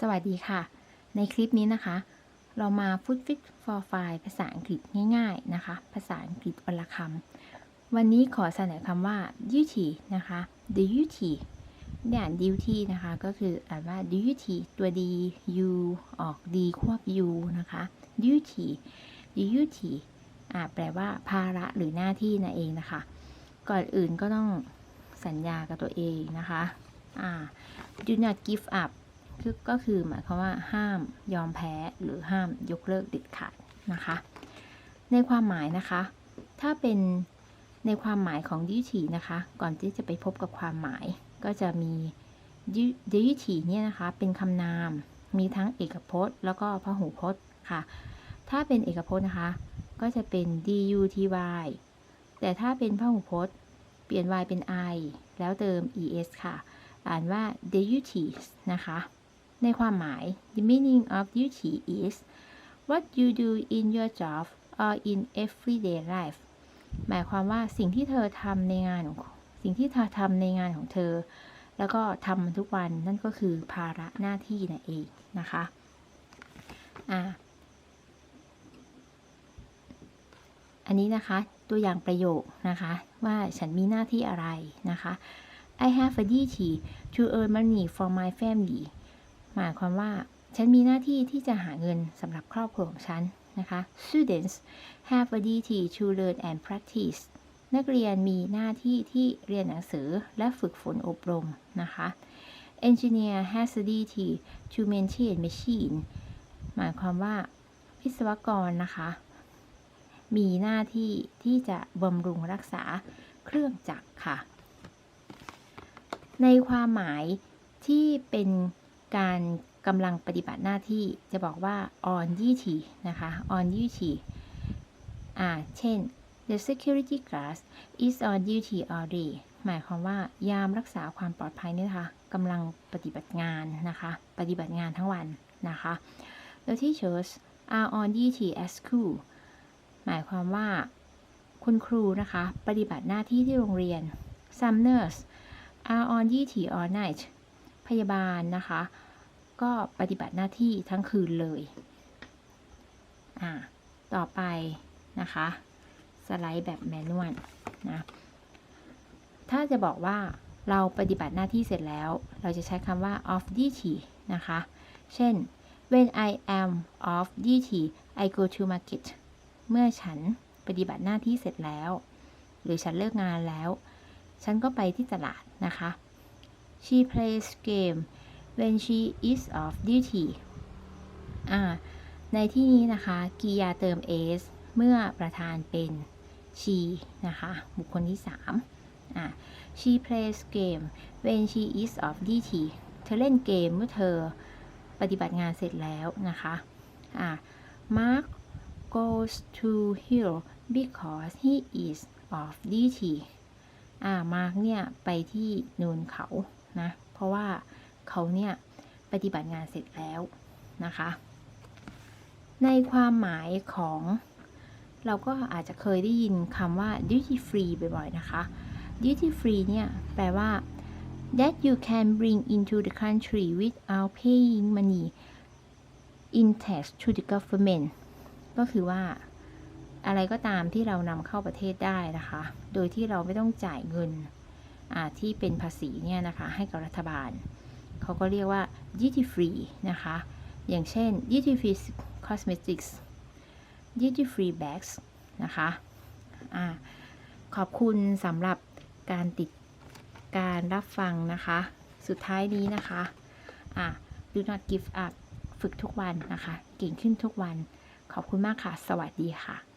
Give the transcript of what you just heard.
สวัสดีค่ะ ในคลิปนี้นะคะ เรามา Food Fit for File ภาษาอังกฤษง่ายๆนะคะ ภาษาอังกฤษวันละคำวันนี้ขอเสนอคำว่า duty นะคะ duty เนี่ย duty นะคะ ก็คืออ่านว่า duty ตัว d u ออก d ควบ u นะคะ duty duty อ่าแปลว่าภาระหรือหน้าที่นั่นเองนะคะ ก่อนอื่นก็ต้องสัญญากับตัวเองนะคะอ่า do not give up ก็คือหมายความว่าห้ามยอมแพ้หรือห้ามยกเลิกเด็ดขาดนะคะ ในความหมายนะคะ ถ้าเป็นในความหมายของ duty นะคะ ก่อนที่จะไปพบกับความหมายก็จะมี du- duty เนี่ยนะคะเป็นคำนามมีทั้งเอกพจน์ แล้วก็พหูพจน์ค่ะ ถ้าเป็นเอกพจน์นะคะ ก็จะเป็น duty แต่ถ้าเป็นพหูพจน์ เปลี่ยน y เป็น i แล้วเติม es ค่ะ อ่านว่า duties นะคะ ในความหมาย the meaning of duty is what you do in your job or in everyday life หมายความว่าสิ่งที่เธอทำในงานของสิ่งที่เธอทำในงานของเธอ แล้วก็ทำมันทุกวันนั่นก็คือภาระหน้าที่นั่นเองนะคะอ่าอันนี้นะคะตัวอย่างประโยคนะคะ ว่าฉันมีหน้าที่อะไรนะคะ I have a duty to earn money for my family หมายความว่าฉันมีหน้าที่ที่จะหาเงินสำหรับครอบครัวของฉันนะคะ Students have a duty to learn and practice นักเรียนมีหน้าที่ที่เรียนหนังสือและฝึกฝนอบรมนะคะ Engineer has a duty to maintain machine หมายความว่าวิศวกรนะคะ มีหน้าที่ที่จะบำรุงรักษาเครื่องจักรค่ะ ในความหมายที่เป็น การกำลังปฏิบัติหน้าที่จะบอกว่า on duty นะคะ on duty อ่า เช่น the security guard is on duty all day หมายความว่ายามรักษาความปลอดภัยนี่นะคะกำลังปฏิบัติงานนะคะ ปฏิบัติงานทั้งวันนะคะ the teachers are on duty at school หมายความว่าคุณครูนะคะ ปฏิบัติหน้าที่ที่โรงเรียน some nurse are on duty all night พยาบาลนะคะ ก็ปฏิบัติหน้าที่ทั้งคืนเลย อ่า ต่อไปนะคะ สไลด์แบบแมนนวลนะ ถ้าจะบอกว่าเราปฏิบัติหน้าที่เสร็จแล้ว เราจะใช้คำว่า off duty นะคะ เช่น when I am off duty I go to market เมื่อฉันปฏิบัติหน้าที่เสร็จแล้ว หรือฉันเลิกงานแล้ว ฉันก็ไปที่ตลาดนะคะ she plays game when she is off duty อ่า ในที่นี้นะคะกริยาเติม s เมื่อประธานเป็น she นะคะ บุคคลที่3อ่า she plays game when she is off duty เธอเล่นเกมเมื่อเธอปฏิบัติงานเสร็จแล้วนะคะอ่า Mark goes to hill because he is off duty อ่ามาร์กเนี่ย ไปที่นูนเขา นะเพราะว่าเขาเนี่ยปฏิบัติงานเสร็จแล้วนะคะ ในความหมายของเราก็อาจจะเคยได้ยินคำว่า duty free บ่อยๆนะคะ duty free เนี่ยแปลว่า that you can bring into the country without paying money in tax to the government ก็คือว่าอะไรก็ตามที่เรานำเข้าประเทศได้นะคะ โดยที่เราไม่ต้องจ่ายเงิน ที่เป็นภาษีเนี่ยนะคะให้กับรัฐบาล เขาก็เรียกว่า duty free นะคะ อย่างเช่น duty free cosmetics duty free bags นะคะอะขอบคุณสำหรับการติดการรับฟังนะคะ สุดท้ายนี้นะคะอะ do not give up ฝึกทุกวันนะคะ เก่งขึ้นทุกวัน ขอบคุณมากค่ะ สวัสดีค่ะ